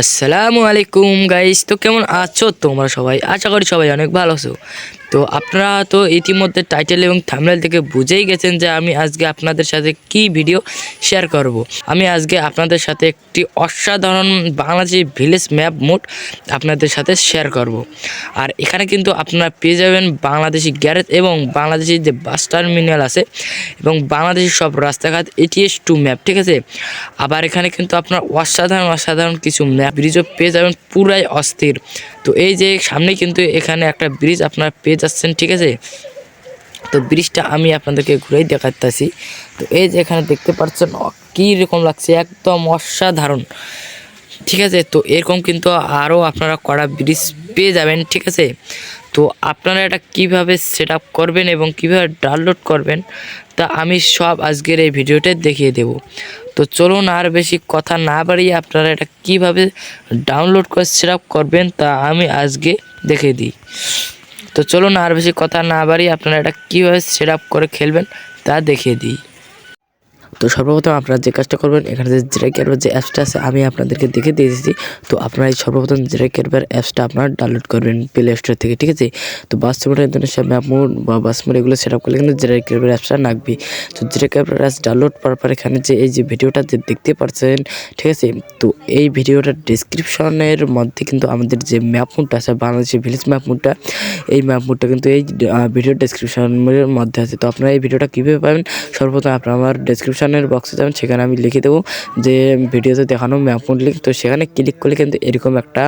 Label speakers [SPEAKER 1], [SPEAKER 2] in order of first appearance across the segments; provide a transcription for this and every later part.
[SPEAKER 1] আসসালামু আলাইকুম গাইস তো কেমন আছো তোমরা সবাই? আশা করি সবাই অনেক ভালো আছো। তো আপনারা তো ইতিমধ্যে টাইটেল এবং থামনেল থেকে বুঝেই গেছেন যে আমি আজকে আপনাদের সাথে কি ভিডিও শেয়ার করব। আমি আজকে আপনাদের সাথে একটি অসাধারণ বাংলাদেশি ভিলেজ ম্যাপ মোড আপনাদের সাথে শেয়ার করব। আর এখানে কিন্তু আপনারা পেয়ে যাবেন বাংলাদেশি গ্যারেজ এবং বাংলাদেশি যে বাস টার্মিনাল আছে এবং বাংলাদেশি সব রাস্তাঘাট এটিএস টু ম্যাপ ঠিক আছে আবার এখানে কিন্তু আপনার অসাধারণ অসাধারণ কিছু ম্যাপ ব্রিজও পেয়ে যাবেন পুরাই অস্থির তো এই যে সামনে কিন্তু এখানে একটা ব্রিজ আপনারা পেয়ে যাচ্ছেন, ঠিক আছে? তো ব্রিজটা আমি আপনাদেরকে ঘুরেই দেখাতেছি তো এই যে এখানে দেখতে পাচ্ছেন কী রকম লাগছে, একদম অসাধারণ। ঠিক আছে? তো এরকম কিন্তু আরও আপনারা কড়া ব্রিজ পেয়ে যাবেন, ঠিক আছে? তো আপনারা এটা কীভাবে সেট করবেন এবং কীভাবে ডাউনলোড করবেন, তা আমি সব আজকের এই ভিডিওতে দেখিয়ে দেব। তো চলুন আর বেশি কথা না বাড়িয়ে আপনারা এটা কীভাবে ডাউনলোড করে সেট করবেন তা আমি আজকে দেখে দিই। তো চলুন আর বেশি কথা না বাড়িয়ে আপনারা এটা কীভাবে সেট করে খেলবেন তা দেখিয়ে দিই। তো সর্বপ্রথম আপনারা যে কাজটা করবেন, এখানে যে জিরাই ক্যারবার যে অ্যাপসটা আছে, আমি আপনাদেরকে দেখে দিয়ে দিয়েছি। তো আপনারা এই সর্বপ্রথম জিরাই ক্যারবার অ্যাপসটা আপনারা ডাউনলোড করবেন প্লে স্টোর থেকে, ঠিক আছে? তো বাস মোডের ইন্দোনেশিয়া ম্যাপ মোড বা বাস মোড এগুলো সেট আপ করলে কিন্তু জিরাই ক্যারবার অ্যাপসটা লাগবে। তো জিরাই ক্যারবার অ্যাপস ডাউনলোড করার পর এখানে যে এই যে ভিডিওটা যে দেখতে পাচ্ছেন, ঠিক আছে? তো এই ভিডিওটার ডিসক্রিপশনের মধ্যে কিন্তু আমাদের যে ম্যাপ মোডটা আছে বাংলাদেশের ভিলেজ ম্যাপ মোডটা এই ম্যাপ মোডটা কিন্তু এই ভিডিও ডেসক্রিপশনের মধ্যে আছে। তো আপনারা এই ভিডিওটা কীভাবে পাবেন, সর্বপ্রথম আপনারা আমার ডেসক্রিপশনের বক্সে যাবেন, সেখানে আমি লিখে দেবো যে ভিডিওতে দেখানো ম্যাপ মোড লিঙ্ক তো সেখানে ক্লিক করলে কিন্তু এরকম একটা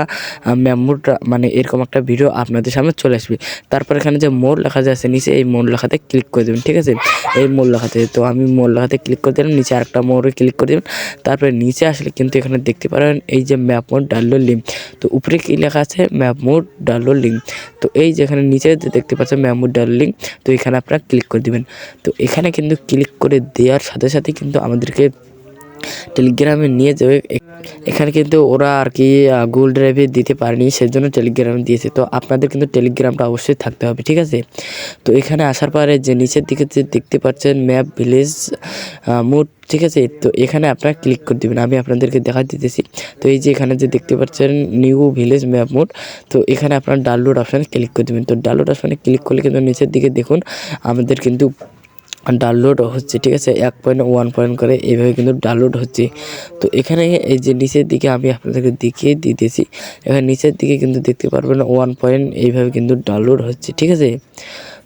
[SPEAKER 1] ম্যাপ মোড মানে এরকম একটা ভিডিও আপনাদের সামনে চলে আসবে। তারপর এখানে যে মোর লেখা যাচ্ছে নিচে, এই মোড লেখাতে ক্লিক করে দেবেন, ঠিক আছে? এই মোর লেখাতে, তো আমি মোর লেখাতে ক্লিক করে দিলাম, নিচে আরেকটা মোড়ে ক্লিক করে দেবেন তারপরে নিচে আসলে কিন্তু এখানে দেখতে পারেন এই যে ম্যাপ মোড ডাউনলোড লিঙ্ক তো উপরে কি লেখা আছে? ম্যাপ মোড ডাউনলোড লিঙ্ক তো এই যেখানে নিচে দেখতে পাচ্ছেন ম্যাপ মোড ডাউনলোড লিঙ্ক তো এখানে আপনারা ক্লিক করে দিবেন। তো এখানে কিন্তু ক্লিক করে দেওয়ার সাথে সাথে কিন্তু আমাদেরকে টেলিগ্রামে নিয়ে যাবে। এখানে কিন্তু ওরা আর কি গুগল ড্রাইভে দিতে পারেনি, সেজন্য টেলিগ্রামে দিয়েছে। তো আপনাদের কিন্তু টেলিগ্রামটা অবশ্যই থাকতে হবে, ঠিক আছে? তো এখানে আসার পরে যে নিচের দিকে যে দেখতে পাচ্ছেন ম্যাপ ভিলেজ মোড ঠিক আছে? তো এখানে আপনারা ক্লিক করে দেবেন, আমি আপনাদেরকে দেখা দিতেছি। তো এই যে এখানে যে দেখতে পাচ্ছেন নিউ ভিলেজ ম্যাপ মোড তো এখানে আপনারা ডাউনলোড অপশানে ক্লিক করে দেবেন। তো ডাউনলোড অপশানে ক্লিক করলে কিন্তু নিচের দিকে দেখুন, আমাদের কিন্তু ডাউনলোড হচ্ছে, ঠিক আছে? এক পয়েন্ট ওয়ান পয়েন্ট করে এইভাবে কিন্তু ডাউনলোড হচ্ছে। তো এখানে এই যে নিচের দিকে আমি আপনাদেরকে দেখিয়ে দিতেছি, এখানে নিচের দিকে কিন্তু দেখতে পারবেন ওয়ান পয়েন্ট এইভাবে কিন্তু ডাউনলোড হচ্ছে, ঠিক আছে?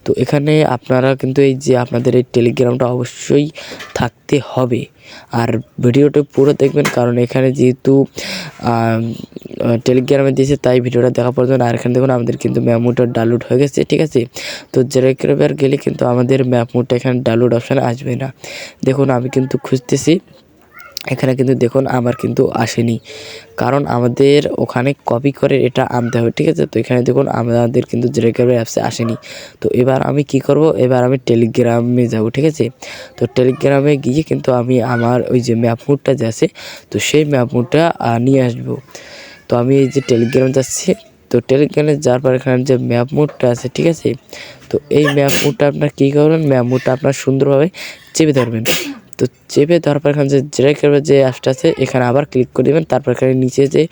[SPEAKER 1] তো এখানে আপনারা কিন্তু এই যে আপনাদের এই টেলিগ্রামটা অবশ্যই থাকতে হবে। আর ভিডিওটা পুরো দেখবেন, কারণ এখানে যেহেতু টেলিগ্রামে দিয়েছে, তাই ভিডিওটা দেখা প্রয়োজন আর এখানে দেখুন, আমাদের কিন্তু ম্যাপ মোডটা ডাউনলোড হয়ে গেছে, ঠিক আছে? তো জেরেক্রেবার গেলে কিন্তু আমাদের ম্যাপ মোডটা এখানে ডাউনলোড অপশান আসবে না। দেখুন, আমি কিন্তু খুঁজতেছি। এখানে কিন্তু দেখুন, আমার কিন্তু আসেনি। কারণ আমাদের ওখানে কপি করে এটা আনতে হবে, ঠিক আছে? তো এখানে দেখুন, আমাদের কিন্তু জেরেক্রেবার অ্যাপসে আসেনি। তো এবার আমি কি করব? এবার আমি টেলিগ্রামে যাব, ঠিক আছে? তো টেলিগ্রামে গিয়ে কিন্তু আমি আমার ওই যে ম্যাপ মোডটা যে আছে, তো সেই ম্যাপ মোডটা নিয়ে আসব। তো আমি এই যে টেলিগ্রাম যাচ্ছি, তো টেলিগ্রামে যাওয়ার পর এখানে যে ম্যাপ মোডটা আছে, ঠিক আছে? তো এই ম্যাপ মোডটা আপনার কী করবেন? ম্যাপ মোডটা আপনার সুন্দরভাবে চেপে ধরবেন। তো চেপে ধরার পর এখানে যে জেরাই করবে যে অ্যাপসটা আছে, এখানে আবার ক্লিক করে দেবেন। তারপর এখানে নিচে যে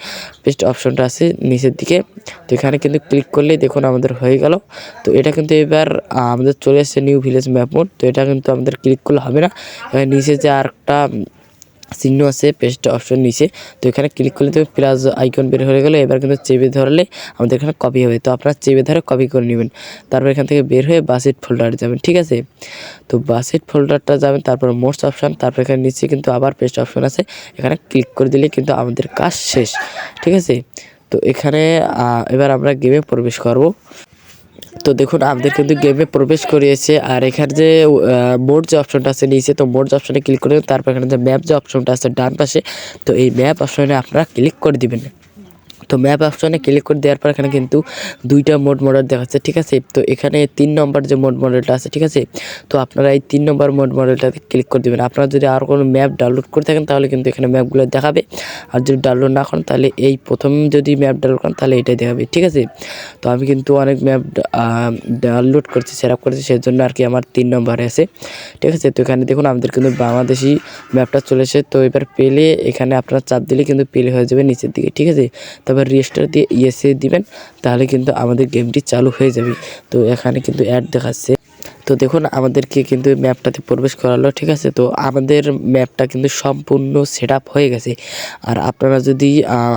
[SPEAKER 1] পেস্ট অপশনটা আছে, নিচের দিকে, তো এখানে কিন্তু ক্লিক করলেই দেখুন আমাদের হয়ে গেল। তো এটা কিন্তু এবার আমাদের চলে এসেছে নিউ ভিলেজ ম্যাপ মোড। তো এটা কিন্তু আমাদের ক্লিক করলে হবে না। এখানে নিচে যে আরেকটা চিহ্ন আছে পেস্ট অপশন নিচে। তো এখানে ক্লিক করলে তো প্লাস আইকন বের হয়ে গেলো। এবার কিন্তু চেপে ধরলে আমাদের এখানে কপি হবে। তো আপনারা চেপে ধরে কপি করে নেবেন। তারপর এখান থেকে বের হয়ে বাসেট ফোল্ডারে যাবেন, ঠিক আছে? তো বাসেট ফোল্ডারটা যাবেন, তারপর মোস্ট অপশান তারপর এখানে নিচে কিন্তু আবার পেস্ট অপশন আছে। এখানে ক্লিক করে দিলে কিন্তু আমাদের কাজ শেষ, ঠিক আছে? তো এখানে এবার আমরা গেমে প্রবেশ করব। তো দেখুন, আমাদের কিন্তু গেমে প্রবেশ করিয়েছে। আর এখানে যে মোড যে অপশনটা আছে নিচে, তো মোড যে অপশনে ক্লিক করে তারপর এখানে যে ম্যাপ যে অপশনটা আছে ডান পাশে, তো এই ম্যাপ অপশনে আপনারা ক্লিক করে দিবেন। তো ম্যাপ অপশনে ক্লিক করে দেওয়ার পর এখানে কিন্তু দুইটা মোড মডেল দেখাচ্ছে, ঠিক আছে? তো এখানে তিন নম্বর যে মোড মডেলটা আছে, ঠিক আছে? তো আপনারা এই তিন নম্বর মোড মডেলটাতে ক্লিক করে দেবেন। আপনারা যদি আর কোনো ম্যাপ ডাউনলোড করে থাকেন, তাহলে কিন্তু এখানে ম্যাপগুলো দেখাবে। আর যদি ডাউনলোড না করেন, তাহলে এই প্রথম যদি ম্যাপ ডাউনলোড করেন, তাহলে এটাই দেখাবে, ঠিক আছে? তো আমি কিন্তু অনেক ম্যাপ ডাউনলোড করছি সেট করেছি সেই জন্য আর কি আমার তিন নম্বরে আছে, ঠিক আছে? তো এখানে দেখুন, আমাদের কিন্তু বাংলাদেশি ম্যাপটা চলে এসে তো এবার পেলে এখানে আপনারা চাপ দিলে কিন্তু পেলে হয়ে যাবে নিচের দিকে, ঠিক আছে? তারপর রেজিস্টার দিয়ে ইয়েসে দিবেন, তাহলে কিন্তু আমাদের গেমটি চালু হয়ে যাবে। তো এখানে কিন্তু অ্যাড দেখাচ্ছে। তো দেখুন, আমাদেরকে কিন্তু ম্যাপটাতে প্রবেশ করালো, ঠিক আছে? তো আমাদের ম্যাপটা কিন্তু সম্পূর্ণ সেট হয়ে গেছে। আর আপনারা যদি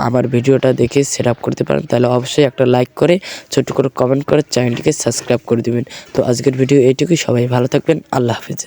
[SPEAKER 1] আমার ভিডিওটা দেখে সেট করতে পারেন, তাহলে অবশ্যই একটা লাইক করে, ছোট্ট করে কমেন্ট করে চ্যানেলটিকে সাবস্ক্রাইব করে দিবেন। তো আজকের ভিডিও এইটুকুই সবাই ভালো থাকবেন। আল্লাহ হাফেজ।